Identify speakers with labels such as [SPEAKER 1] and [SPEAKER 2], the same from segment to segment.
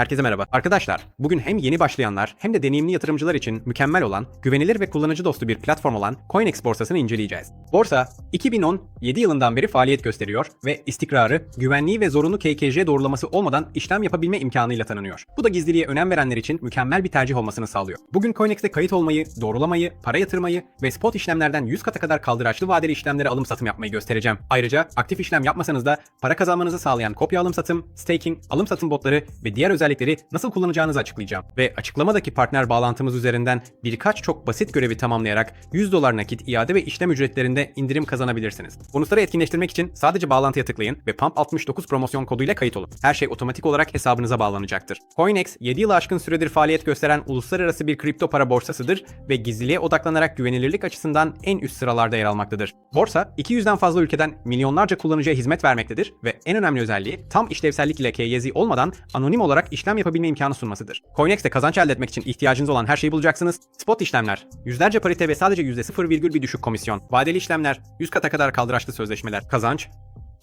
[SPEAKER 1] Herkese merhaba. Arkadaşlar, bugün hem yeni başlayanlar hem de deneyimli yatırımcılar için mükemmel olan, güvenilir ve kullanıcı dostu bir platform olan CoinEx borsasını inceleyeceğiz. Borsa, 2017 yılından beri faaliyet gösteriyor ve istikrarı, güvenliği ve zorunlu KKJ doğrulaması olmadan işlem yapabilme imkanıyla tanınıyor. Bu da gizliliğe önem verenler için mükemmel bir tercih olmasını sağlıyor. Bugün CoinEx'te kayıt olmayı, doğrulamayı, para yatırmayı ve spot işlemlerden 100 kata kadar kaldıraçlı vadeli işlemlere alım satım yapmayı göstereceğim. Ayrıca aktif işlem yapmasanız da para kazanmanızı sağlayan kopya alım satım, staking, alım satım botları ve diğer özellikleri nasıl kullanacağınızı açıklayacağım. Ve açıklamadaki partner bağlantımız üzerinden birkaç çok basit görevi tamamlayarak 100 dolar nakit iade ve işlem ücretlerinde indirim kazanabilirsiniz. Bonusları etkinleştirmek için sadece bağlantıya tıklayın ve PUMP69 promosyon koduyla kayıt olun. Her şey otomatik olarak hesabınıza bağlanacaktır. CoinEx 7 yılı aşkın süredir faaliyet gösteren uluslararası bir kripto para borsasıdır ve gizliliğe odaklanarak güvenilirlik açısından en üst sıralarda yer almaktadır. Borsa 200'den fazla ülkeden milyonlarca kullanıcıya hizmet vermektedir ve en önemli özelliği tam işlevsellik ile KYZ olmadan anonim olarak işlem yapabilme imkanı sunmasıdır. CoinEx'te kazanç elde etmek için ihtiyacınız olan her şeyi bulacaksınız. Spot işlemler, yüzlerce parite ve sadece %0,1 düşük komisyon, vadeli işlemler, 100 kata kadar kaldıraçlı sözleşmeler, kazanç,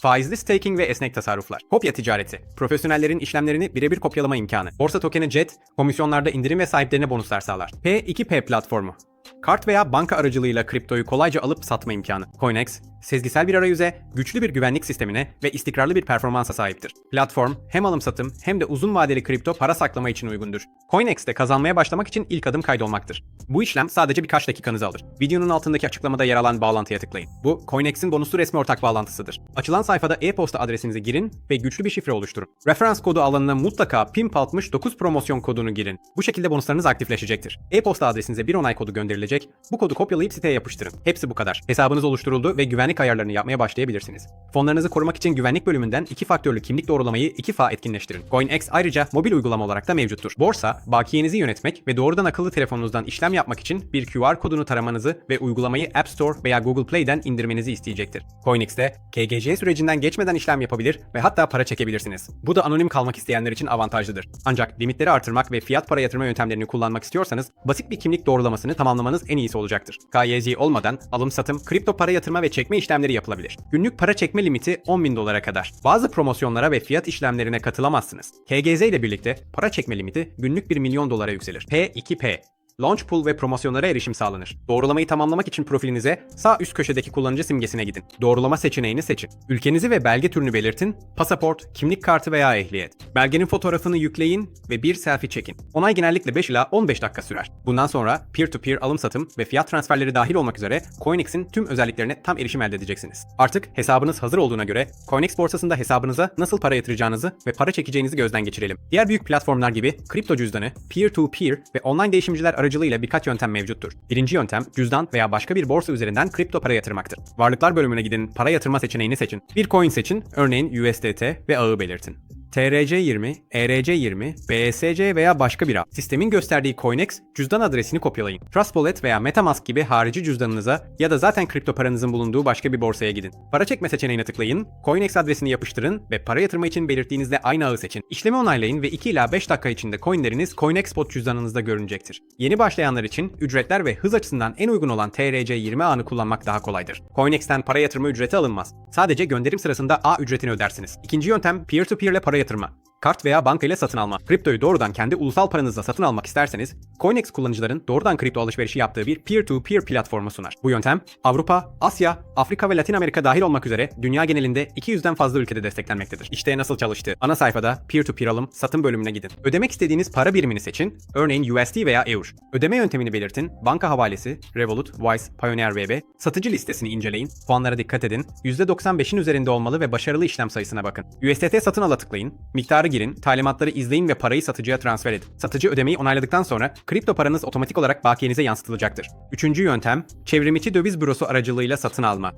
[SPEAKER 1] Faizli staking ve esnek tasarruflar. Kopya ticareti. Profesyonellerin işlemlerini birebir kopyalama imkanı. Borsa tokeni JET, komisyonlarda indirim ve sahiplerine bonuslar sağlar. P2P platformu. Kart veya banka aracılığıyla kriptoyu kolayca alıp satma imkanı. CoinEx, sezgisel bir arayüze, güçlü bir güvenlik sistemine ve istikrarlı bir performansa sahiptir. Platform hem alım satım hem de uzun vadeli kripto para saklama için uygundur. CoinEx'te kazanmaya başlamak için ilk adım kaydolmaktır. Bu işlem sadece birkaç dakikanızı alır. Videonun altındaki açıklamada yer alan bağlantıya tıklayın. Bu CoinEx'in bonuslu resmi ortak bağlantısıdır. Açılan sayfada e-posta adresinizi girin ve güçlü bir şifre oluşturun. Referans kodu alanına mutlaka PIMP69 promosyon kodunu girin. Bu şekilde bonuslarınız aktifleşecektir. E-posta adresinize bir onay kodu gönderilecek. Bu kodu kopyalayıp siteye yapıştırın. Hepsi bu kadar. Hesabınız oluşturuldu ve güvenlik ayarlarını yapmaya başlayabilirsiniz. Fonlarınızı korumak için güvenlik bölümünden iki faktörlü kimlik doğrulamayı 2FA etkinleştirin. CoinEx ayrıca mobil uygulama olarak da mevcuttur. Borsa, bakiyenizi yönetmek ve doğrudan akıllı telefonunuzdan işlem yapmak için bir QR kodunu taramanızı ve uygulamayı App Store veya Google Play'den indirmenizi isteyecektir. CoinEx'te KGC sürecinden geçmeden işlem yapabilir ve hatta para çekebilirsiniz. Bu da anonim kalmak isteyenler için avantajlıdır. Ancak limitleri artırmak ve fiyat para yatırma yöntemlerini kullanmak istiyorsanız basit bir kimlik doğrulamasını tamamlamanız en iyisi olacaktır. KYZ olmadan alım satım, kripto para yatırma ve çekme işlemleri yapılabilir. Günlük para çekme limiti 10 bin dolara kadar. Bazı promosyonlara ve fiyat işlemlerine katılamazsınız. KGZ ile birlikte para çekme limiti günlük 1 milyon dolara yükselir. P2P Launch Pool ve promosyonlara erişim sağlanır. Doğrulamayı tamamlamak için profilinize sağ üst köşedeki kullanıcı simgesine gidin. Doğrulama seçeneğini seçin. Ülkenizi ve belge türünü belirtin. Pasaport, kimlik kartı veya ehliyet. Belgenin fotoğrafını yükleyin ve bir selfie çekin. Onay genellikle 5 ila 15 dakika sürer. Bundan sonra peer-to-peer alım satım ve fiyat transferleri dahil olmak üzere CoinEx'in tüm özelliklerine tam erişim elde edeceksiniz. Artık hesabınız hazır olduğuna göre CoinEx borsasında hesabınıza nasıl para yatıracağınızı ve para çekeceğinizi gözden geçirelim. Diğer büyük platformlar gibi kripto cüzdanı, peer-to-peer ve online değişimciler aracılığıyla birkaç yöntem mevcuttur. Birinci yöntem cüzdan veya başka bir borsa üzerinden kripto para yatırmaktır. Varlıklar bölümüne gidin, para yatırma seçeneğini seçin. Bir coin seçin, örneğin USDT ve ağı belirtin. TRC20, ERC20, BSC veya başka bir ağ. Sistemin gösterdiği CoinEx cüzdan adresini kopyalayın. Trust Wallet veya Metamask gibi harici cüzdanınıza ya da zaten kripto paranızın bulunduğu başka bir borsaya gidin. Para çekme seçeneğine tıklayın, CoinEx adresini yapıştırın ve para yatırma için belirttiğinizde aynı ağı seçin. İşlemi onaylayın ve 2 ila 5 dakika içinde coinleriniz CoinEx Spot cüzdanınızda görünecektir. Yeni başlayanlar için ücretler ve hız açısından en uygun olan TRC20 ağını kullanmak daha kolaydır. CoinEx'ten para yatırma ücreti alınmaz. Sadece gönderim sırasında ağ ücretini ödersiniz. İkinci yöntem peer-to-peer ile para yatırma. Kart veya banka ile satın alma. Kriptoyu doğrudan kendi ulusal paranızla satın almak isterseniz, CoinEx kullanıcıların doğrudan kripto alışverişi yaptığı bir peer-to-peer platformu sunar. Bu yöntem Avrupa, Asya, Afrika ve Latin Amerika dahil olmak üzere dünya genelinde 200'den fazla ülkede desteklenmektedir. İşte nasıl çalıştığı. Ana sayfada peer-to-peer alım, satım bölümüne gidin. Ödemek istediğiniz para birimini seçin, örneğin USD veya EUR. Ödeme yöntemini belirtin, banka havalesi, Revolut, Wise, Pioneer VB, satıcı listesini inceleyin, puanlara dikkat edin, %95'in üzerinde olmalı ve başarılı işlem sayısına bakın. USDT satın ala tıklayın, miktarı girin, talimatları izleyin ve parayı satıcıya transfer edin. Satıcı ödemeyi onayladıktan sonra kripto paranız otomatik olarak bakiyenize yansıtılacaktır. Üçüncü yöntem, çevrimiçi döviz bürosu aracılığıyla satın alma.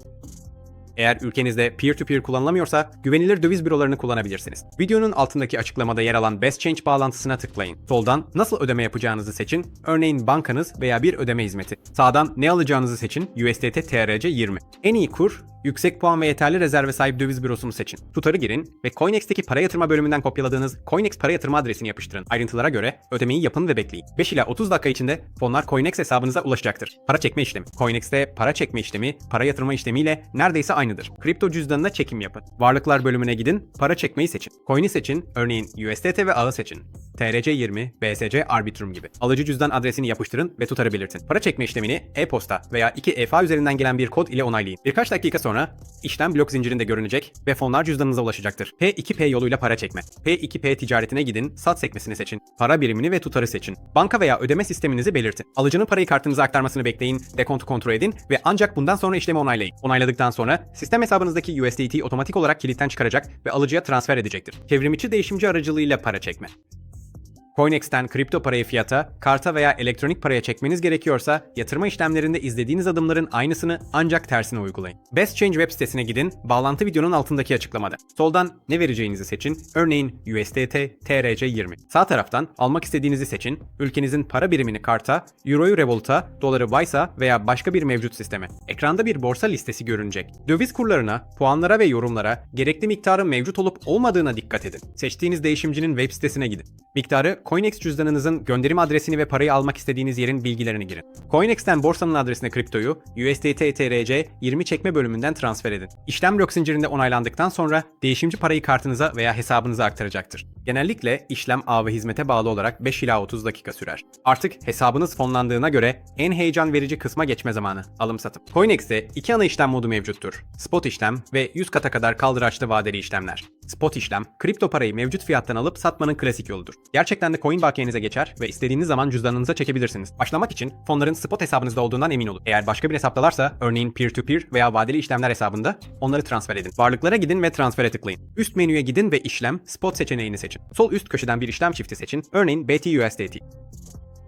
[SPEAKER 1] Eğer ülkenizde peer-to-peer kullanılamıyorsa güvenilir döviz bürolarını kullanabilirsiniz. Videonun altındaki açıklamada yer alan Best Change bağlantısına tıklayın. Soldan nasıl ödeme yapacağınızı seçin. Örneğin bankanız veya bir ödeme hizmeti. Sağdan ne alacağınızı seçin. USDT TRC 20. En iyi kur Yüksek puan ve yeterli rezerve sahip döviz bürosunu seçin. Tutarı girin ve CoinEx'teki para yatırma bölümünden kopyaladığınız CoinEx para yatırma adresini yapıştırın. Ayrıntılara göre ödemeyi yapın ve bekleyin. 5 ila 30 dakika içinde fonlar CoinEx hesabınıza ulaşacaktır. Para çekme işlemi. CoinEx'te para çekme işlemi, para yatırma işlemiyle neredeyse aynıdır. Kripto cüzdanına çekim yapın. Varlıklar bölümüne gidin, para çekmeyi seçin. Coin'i seçin, örneğin USDT ve ağı seçin. TRC20, BSC Arbitrum gibi. Alıcı cüzdan adresini yapıştırın ve tutarı belirtin. Para çekme işlemini e-posta veya iki EFA üzerinden gelen bir kod ile onaylayın. Birkaç dakika sonra işlem blok zincirinde görünecek ve fonlar cüzdanınıza ulaşacaktır. P2P yoluyla para çekme. P2P ticaretine gidin, sat sekmesini seçin. Para birimini ve tutarı seçin. Banka veya ödeme sisteminizi belirtin. Alıcının parayı kartınıza aktarmasını bekleyin, dekontu kontrol edin ve ancak bundan sonra işlemi onaylayın. Onayladıktan sonra sistem hesabınızdaki USDT otomatik olarak kilitten çıkaracak ve alıcıya transfer edecektir. Çevrimiçi değişimci aracılığıyla para çekme. Coinex'ten kripto parayı fiyata, karta veya elektronik paraya çekmeniz gerekiyorsa yatırma işlemlerinde izlediğiniz adımların aynısını ancak tersine uygulayın. Best Change web sitesine gidin, bağlantı videonun altındaki açıklamada. Soldan ne vereceğinizi seçin, örneğin USDT TRC20. Sağ taraftan almak istediğinizi seçin, ülkenizin para birimini karta, Euro'yu Revolut'a, doları Vice'a veya başka bir mevcut sisteme. Ekranda bir borsa listesi görünecek. Döviz kurlarına, puanlara ve yorumlara gerekli miktarın mevcut olup olmadığına dikkat edin. Seçtiğiniz değişimcinin web sitesine gidin. Miktarı Coinex cüzdanınızın gönderim adresini ve parayı almak istediğiniz yerin bilgilerini girin. Coinex'ten borsanın adresine kriptoyu USDT TRC 20 çekme bölümünden transfer edin. İşlem blok zincirinde onaylandıktan sonra değişimci parayı kartınıza veya hesabınıza aktaracaktır. Genellikle işlem ağ ve hizmete bağlı olarak 5 ila 30 dakika sürer. Artık hesabınız fonlandığına göre en heyecan verici kısma geçme zamanı. Alım satım. Coinex'te iki ana işlem modu mevcuttur. Spot işlem ve 100 kata kadar kaldıraçlı vadeli işlemler. Spot işlem, kripto parayı mevcut fiyattan alıp satmanın klasik yoludur. Gerçekten de coin bakiyenize geçer ve istediğiniz zaman cüzdanınıza çekebilirsiniz. Başlamak için fonların spot hesabınızda olduğundan emin olun. Eğer başka bir hesaptalarsa, örneğin peer-to-peer veya vadeli işlemler hesabında onları transfer edin. Varlıklara gidin ve transfere tıklayın. Üst menüye gidin ve işlem, spot seçeneğini seçin. Sol üst köşeden bir işlem çifti seçin. Örneğin BTUSDT.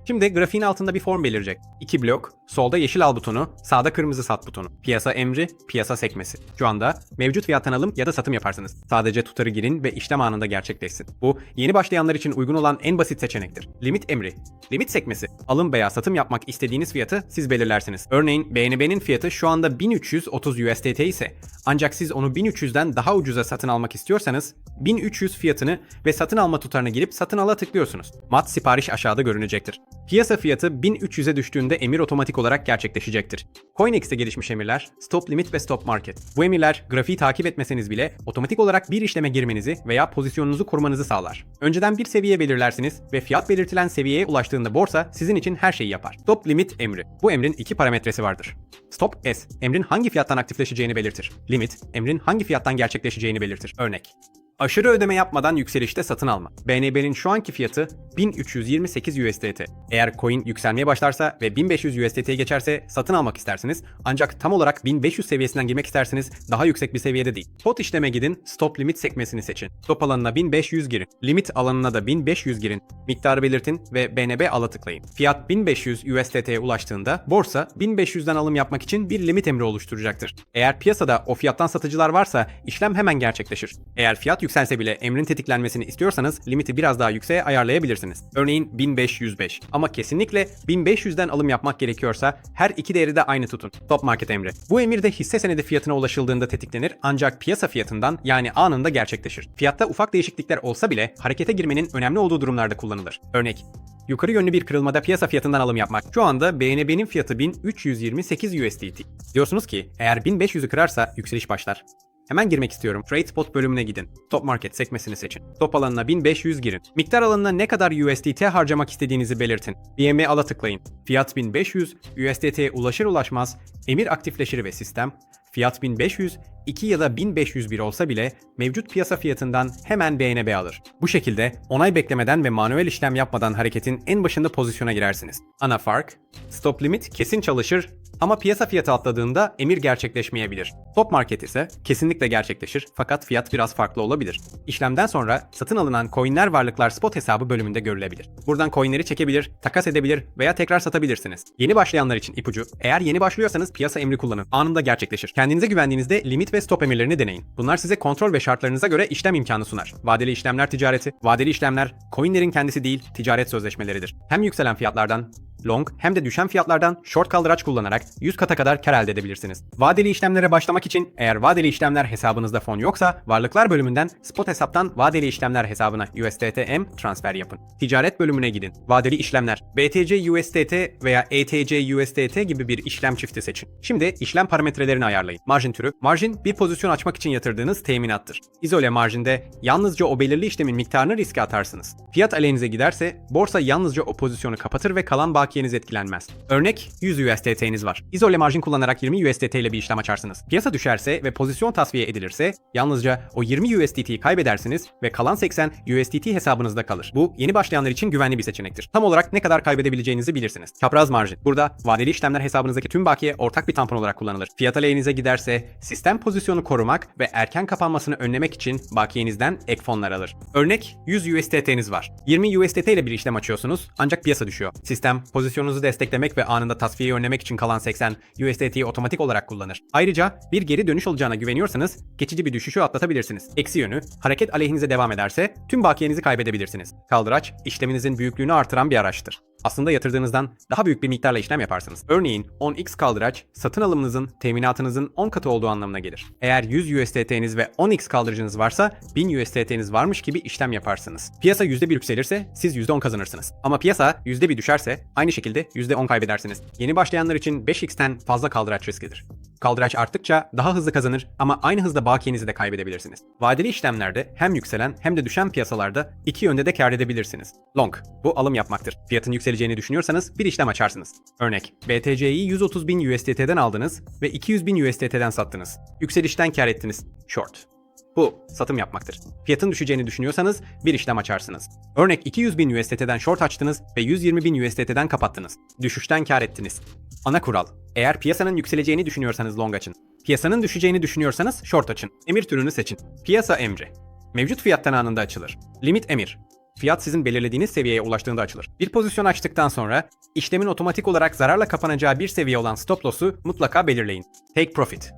[SPEAKER 1] Şimdi grafiğin altında bir form belirecek. İki blok, solda yeşil al butonu, sağda kırmızı sat butonu. Piyasa emri, piyasa sekmesi. Şu anda mevcut fiyattan alım ya da satım yaparsınız. Sadece tutarı girin ve işlem anında gerçekleşsin. Bu yeni başlayanlar için uygun olan en basit seçenektir. Limit emri. Limit sekmesi. Alım veya satım yapmak istediğiniz fiyatı siz belirlersiniz. Örneğin BNB'nin fiyatı şu anda 1330 USDT ise ancak siz onu 1300'den daha ucuza satın almak istiyorsanız 1300 fiyatını ve satın alma tutarını girip satın ala tıklıyorsunuz. Mat sipariş aşağıda görünecektir. Piyasa fiyatı 1300'e düştüğünde emir otomatik olarak gerçekleşecektir. Coinex'te gelişmiş emirler Stop Limit ve Stop Market. Bu emirler grafiği takip etmeseniz bile otomatik olarak bir işleme girmenizi veya pozisyonunuzu kurmanızı sağlar. Önceden bir seviye belirlersiniz ve fiyat belirtilen seviyeye ulaştığında borsa sizin için her şeyi yapar. Stop Limit emri. Bu emrin iki parametresi vardır. Stop S, emrin hangi fiyattan aktifleşeceğini belirtir. Limit, emrin hangi fiyattan gerçekleşeceğini belirtir. Örnek. Aşırı ödeme yapmadan yükselişte satın alma. BNB'nin şu anki fiyatı 1328 USDT. Eğer coin yükselmeye başlarsa ve 1500 USDT'ye geçerse satın almak istersiniz. Ancak tam olarak 1500 seviyesinden girmek isterseniz daha yüksek bir seviyede değil. Spot işleme gidin, stop limit sekmesini seçin. Stop alanına 1500 girin. Limit alanına da 1500 girin. Miktarı belirtin ve BNB ala tıklayın. Fiyat 1500 USDT'ye ulaştığında borsa 1500'den alım yapmak için bir limit emri oluşturacaktır. Eğer piyasada o fiyattan satıcılar varsa işlem hemen gerçekleşir. Eğer fiyat yükselse bile emrin tetiklenmesini istiyorsanız limiti biraz daha yükseğe ayarlayabilirsiniz. Örneğin 1505. Ama kesinlikle 1500'den alım yapmak gerekiyorsa her iki değeri de aynı tutun. Top market emri. Bu emir de hisse senedi fiyatına ulaşıldığında tetiklenir ancak piyasa fiyatından yani anında gerçekleşir. Fiyatta ufak değişiklikler olsa bile harekete girmenin önemli olduğu durumlarda kullanılır. Örnek Yukarı yönlü bir kırılmada piyasa fiyatından alım yapmak. Şu anda BNB'nin fiyatı 1328 USDT. Diyorsunuz ki eğer 1500'ü kırarsa yükseliş başlar. Hemen girmek istiyorum. Trade Spot bölümüne gidin. Top Market sekmesini seçin. Top alanına 1500 girin. Miktar alanına ne kadar USDT harcamak istediğinizi belirtin. BM'e ala tıklayın. Fiyat 1500, USDT'ye ulaşır ulaşmaz emir aktifleşir ve sistem fiyat 1500, 2 ya da 1501 olsa bile mevcut piyasa fiyatından hemen BNB alır. Bu şekilde onay beklemeden ve manuel işlem yapmadan hareketin en başında pozisyona girersiniz. Ana fark, stop limit kesin çalışır ama piyasa fiyatı atladığında emir gerçekleşmeyebilir. Top market ise kesinlikle gerçekleşir fakat fiyat biraz farklı olabilir. İşlemden sonra satın alınan coinler varlıklar spot hesabı bölümünde görülebilir. Buradan coinleri çekebilir, takas edebilir veya tekrar satabilirsiniz. Yeni başlayanlar için ipucu, eğer yeni başlıyorsanız piyasa emri kullanın. Anında gerçekleşir. Kendinize güvendiğinizde limit ve stop emirlerini deneyin. Bunlar size kontrol ve şartlarınıza göre işlem imkanı sunar. Vadeli işlemler ticareti, vadeli işlemler coinlerin kendisi değil ticaret sözleşmeleridir. Hem yükselen fiyatlardan long hem de düşen fiyatlardan short kaldıraç kullanarak 100 kata kadar kar elde edebilirsiniz. Vadeli işlemlere başlamak için eğer vadeli işlemler hesabınızda fon yoksa varlıklar bölümünden spot hesaptan vadeli işlemler hesabına USDT-M transfer yapın. Ticaret bölümüne gidin. Vadeli işlemler. BTC USDT veya ETC USDT gibi bir işlem çifti seçin. Şimdi işlem parametrelerini ayarlayın. Marjin türü. Marjin bir pozisyon açmak için yatırdığınız teminattır. İzole marjinde yalnızca o belirli işlemin miktarını riske atarsınız. Fiyat aleyhinize giderse borsa yalnızca o pozisyonu kapatır ve kalan bakiyeniz etkilenmez. Örnek 100 USDT'niz var. İzole marjin kullanarak 20 USDT ile bir işlem açarsınız. Piyasa düşerse ve pozisyon tasfiye edilirse yalnızca o 20 USDT'yi kaybedersiniz ve kalan 80 USDT hesabınızda kalır. Bu yeni başlayanlar için güvenli bir seçenektir. Tam olarak ne kadar kaybedebileceğinizi bilirsiniz. Çapraz marjin. Burada vadeli işlemler hesabınızdaki tüm bakiye ortak bir tampon olarak kullanılır. Fiyat aleyhinize giderse sistem pozisyonu korumak ve erken kapanmasını önlemek için bakiyenizden ek fonlar alır. Örnek 100 USDT'niz var. 20 USDT ile bir işlem açıyorsunuz ancak piyasa düşüyor. Sistem pozisyonunuzu desteklemek ve anında tasfiyeyi önlemek için kalan 80 USDT'yi otomatik olarak kullanır. Ayrıca bir geri dönüş olacağına güveniyorsanız geçici bir düşüşü atlatabilirsiniz. Eksi yönü hareket aleyhinize devam ederse tüm bakiyenizi kaybedebilirsiniz. Kaldıraç işleminizin büyüklüğünü artıran bir araçtır. Aslında yatırdığınızdan daha büyük bir miktarla işlem yaparsınız. Örneğin 10x kaldıraç satın alımınızın teminatınızın 10 katı olduğu anlamına gelir. Eğer 100 USDT'niz ve 10x kaldırıcınız varsa 1000 USDT'niz varmış gibi işlem yaparsınız. Piyasa %1 yükselirse siz %10 kazanırsınız. Ama piyasa %1 düşerse aynı şekilde %10 kaybedersiniz. Yeni başlayanlar için 5x'ten fazla kaldıraç riskidir. Kaldıraç arttıkça daha hızlı kazanır ama aynı hızda bakiyenizi de kaybedebilirsiniz. Vadeli işlemlerde hem yükselen hem de düşen piyasalarda iki yönde de kar edebilirsiniz. Long, bu alım yapmaktır. Fiyatın yükseleceğini düşünüyorsanız bir işlem açarsınız. Örnek, BTC'yi 130 bin USDT'den aldınız ve 200 bin USDT'den sattınız. Yükselişten kar ettiniz. Short. Bu satım yapmaktır. Fiyatın düşeceğini düşünüyorsanız bir işlem açarsınız. Örnek 200 bin USDT'den short açtınız ve 120 bin USDT'den kapattınız. Düşüşten kar ettiniz. Ana kural. Eğer piyasanın yükseleceğini düşünüyorsanız long açın. Piyasanın düşeceğini düşünüyorsanız short açın. Emir türünü seçin. Piyasa emri. Mevcut fiyattan anında açılır. Limit emir. Fiyat sizin belirlediğiniz seviyeye ulaştığında açılır. Bir pozisyon açtıktan sonra işlemin otomatik olarak zararla kapanacağı bir seviye olan stop loss'u mutlaka belirleyin. Take profit.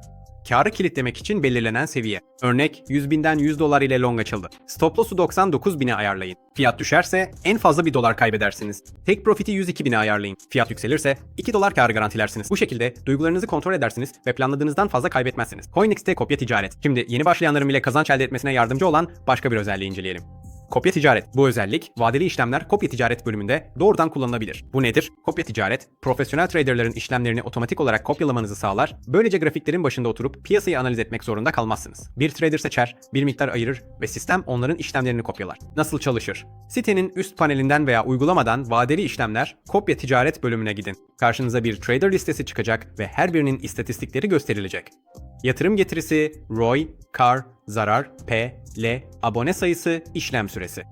[SPEAKER 1] Karı kilitlemek için belirlenen seviye. Örnek 100 binden 100 dolar ile long açıldı. Stop loss'u 99 bine ayarlayın. Fiyat düşerse en fazla 1 dolar kaybedersiniz. Take profit'i 102 bine ayarlayın. Fiyat yükselirse 2 dolar karı garantilersiniz. Bu şekilde duygularınızı kontrol edersiniz ve planladığınızdan fazla kaybetmezsiniz. CoinEx'te kopya ticaret. Şimdi yeni başlayanların bile kazanç elde etmesine yardımcı olan başka bir özelliği inceleyelim. Kopya ticaret. Bu özellik vadeli işlemler kopya ticaret bölümünde doğrudan kullanılabilir. Bu nedir? Kopya ticaret, profesyonel traderların işlemlerini otomatik olarak kopyalamanızı sağlar. Böylece grafiklerin başında oturup piyasayı analiz etmek zorunda kalmazsınız. Bir trader seçer, bir miktar ayırır ve sistem onların işlemlerini kopyalar. Nasıl çalışır? Sitenin üst panelinden veya uygulamadan vadeli işlemler kopya ticaret bölümüne gidin. Karşınıza bir trader listesi çıkacak ve her birinin istatistikleri gösterilecek. Yatırım getirisi, ROI, kar, zarar, P, L, abone sayısı, işlem süresi.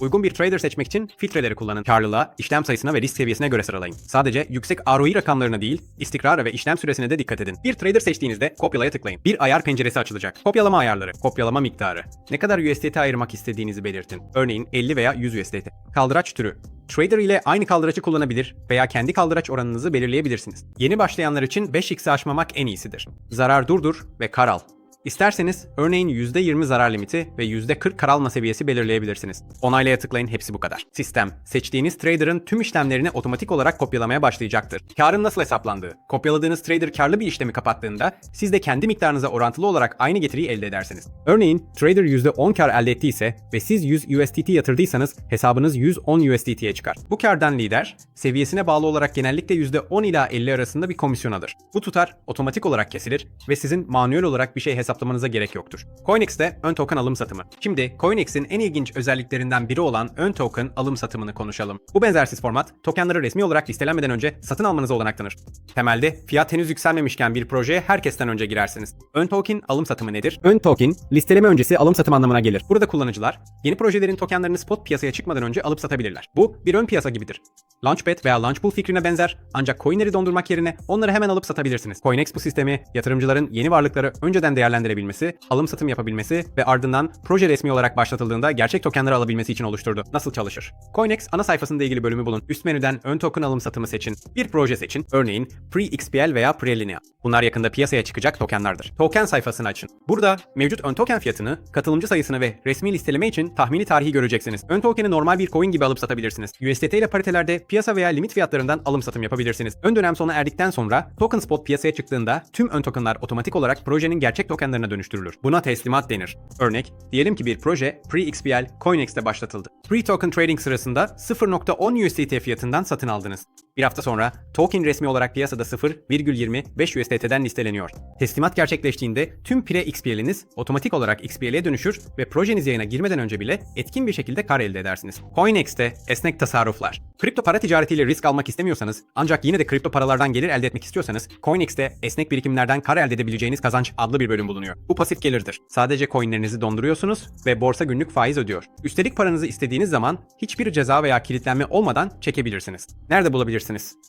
[SPEAKER 1] Uygun bir trader seçmek için filtreleri kullanın. Karlılığa, işlem sayısına ve risk seviyesine göre sıralayın. Sadece yüksek ROI rakamlarına değil, istikrara ve işlem süresine de dikkat edin. Bir trader seçtiğinizde kopyalaya tıklayın. Bir ayar penceresi açılacak. Kopyalama ayarları, kopyalama miktarı. Ne kadar USDT ayırmak istediğinizi belirtin. Örneğin 50 veya 100 USDT. Kaldıraç türü. Trader ile aynı kaldıraçı kullanabilir veya kendi kaldıraç oranınızı belirleyebilirsiniz. Yeni başlayanlar için 5x'i aşmamak en iyisidir. Zarar durdur ve kar al. İsterseniz örneğin %20 zarar limiti ve %40 kar alma seviyesi belirleyebilirsiniz. Onaylaya tıklayın hepsi bu kadar. Sistem, seçtiğiniz trader'ın tüm işlemlerini otomatik olarak kopyalamaya başlayacaktır. Karın nasıl hesaplandığı? Kopyaladığınız trader karlı bir işlemi kapattığında siz de kendi miktarınıza orantılı olarak aynı getiriyi elde edersiniz. Örneğin trader %10 kar elde ettiyse ve siz 100 USDT yatırdıysanız hesabınız 110 USDT'ye çıkar. Bu kardan lider seviyesine bağlı olarak genellikle %10 ila 50 arasında bir komisyon alır. Bu tutar otomatik olarak kesilir ve sizin manuel olarak bir şey hesaplamanıza gerek yoktur. CoinEx'te ön token alım satımı. Şimdi CoinEx'in en ilginç özelliklerinden biri olan ön token alım satımını konuşalım. Bu benzersiz format, tokenları resmi olarak listelenmeden önce satın almanıza olanak tanır. Temelde fiyat henüz yükselmemişken bir projeye herkesten önce girersiniz. Ön token alım satımı nedir? Ön token, listeleme öncesi alım satım anlamına gelir. Burada kullanıcılar, yeni projelerin tokenlarını spot piyasaya çıkmadan önce alıp satabilirler. Bu bir ön piyasa gibidir. Launchpad veya Launchpool fikrine benzer ancak coinleri dondurmak yerine onları hemen alıp satabilirsiniz. CoinEx bu sistemi yatırımcıların yeni varlıkları önceden değerlendirebilmesi, alım satım yapabilmesi ve ardından proje resmi olarak başlatıldığında gerçek tokenleri alabilmesi için oluşturdu. Nasıl çalışır? CoinEx ana sayfasında ilgili bölümü bulun. Üst menüden ön token alım satımı seçin. Bir proje seçin. Örneğin Pre-XPL veya Prelinea. Bunlar yakında piyasaya çıkacak tokenlardır. Token sayfasını açın. Burada mevcut ön token fiyatını, katılımcı sayısını ve resmi listeleme için tahmini tarihi göreceksiniz. Ön tokeni normal bir coin gibi alıp satabilirsiniz. USDT ile paritelerde piyasa veya limit fiyatlarından alım satım yapabilirsiniz. Ön dönem sona erdikten sonra token spot piyasaya çıktığında tüm ön tokenlar otomatik olarak projenin gerçek tokenlarına dönüştürülür. Buna teslimat denir. Örnek, diyelim ki bir proje pre-XPL CoinEx'te başlatıldı. Pre-token trading sırasında 0.10 USDT fiyatından satın aldınız. Bir hafta sonra token resmi olarak piyasada 0,25 USDT'den listeleniyor. Teslimat gerçekleştiğinde tüm pre-XPL'iniz otomatik olarak XPL'ye dönüşür ve projeniz yayına girmeden önce bile etkin bir şekilde kar elde edersiniz. CoinEx'te esnek tasarruflar. Kripto para ticaretiyle risk almak istemiyorsanız ancak yine de kripto paralardan gelir elde etmek istiyorsanız CoinEx'te esnek birikimlerden kar elde edebileceğiniz kazanç adlı bir bölüm bulunuyor. Bu pasif gelirdir. Sadece coinlerinizi donduruyorsunuz ve borsa günlük faiz ödüyor. Üstelik paranızı istediğiniz zaman hiçbir ceza veya kilitlenme olmadan çekebilirsiniz. Nerede bulabilirsiniz?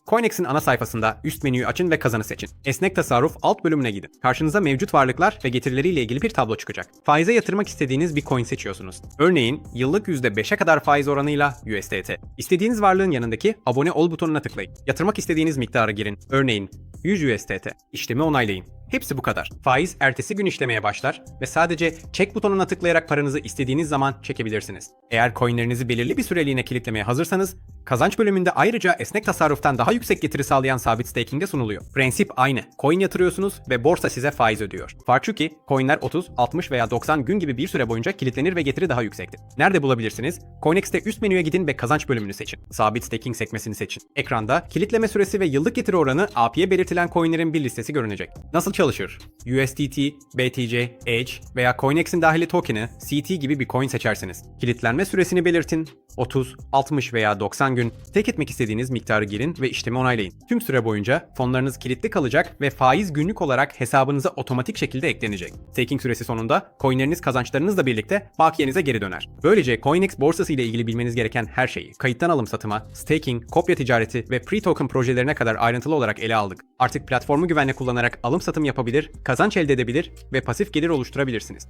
[SPEAKER 1] CoinEx'in ana sayfasında üst menüyü açın ve kazanı seçin. Esnek tasarruf alt bölümüne gidin. Karşınıza mevcut varlıklar ve getirileriyle ilgili bir tablo çıkacak. Faize yatırmak istediğiniz bir coin seçiyorsunuz. Örneğin yıllık %5'e kadar faiz oranıyla USDT. İstediğiniz varlığın yanındaki abone ol butonuna tıklayın. Yatırmak istediğiniz miktarı girin. Örneğin 100 USDT. İşlemi onaylayın. Hepsi bu kadar. Faiz ertesi gün işlemeye başlar ve sadece çek butonuna tıklayarak paranızı istediğiniz zaman çekebilirsiniz. Eğer coinlerinizi belirli bir süreliğine kilitlemeye hazırsanız, kazanç bölümünde ayrıca esnek tasarruftan daha yüksek getiri sağlayan sabit staking de sunuluyor. Prensip aynı. Coin yatırıyorsunuz ve borsa size faiz ödüyor. Fark şu ki coinler 30, 60 veya 90 gün gibi bir süre boyunca kilitlenir ve getiri daha yüksektir. Nerede bulabilirsiniz? CoinEx'te üst menüye gidin ve kazanç bölümünü seçin. Sabit staking sekmesini seçin. Ekranda kilitleme süresi ve yıllık getiri oranı API'ye belirtilen coinlerin bir listesi görünecek. Nasıl çalışır? USDT, BTC, Edge veya CoinEx'in dahili token'ı CT gibi bir coin seçersiniz. Kilitlenme süresini belirtin. 30, 60 veya 90 gün tek etmek istediğiniz miktarı girin ve işlemi onaylayın. Tüm süre boyunca fonlarınız kilitli kalacak ve faiz günlük olarak hesabınıza otomatik şekilde eklenecek. Staking süresi sonunda coinleriniz kazançlarınızla birlikte bakiyenize geri döner. Böylece CoinEx borsası ile ilgili bilmeniz gereken her şeyi kayıttan alım satıma, staking, kopya ticareti ve pre-token projelerine kadar ayrıntılı olarak ele aldık. Artık platformu güvenle kullanarak alım satım yapabilir, kazanç elde edebilir ve pasif gelir oluşturabilirsiniz.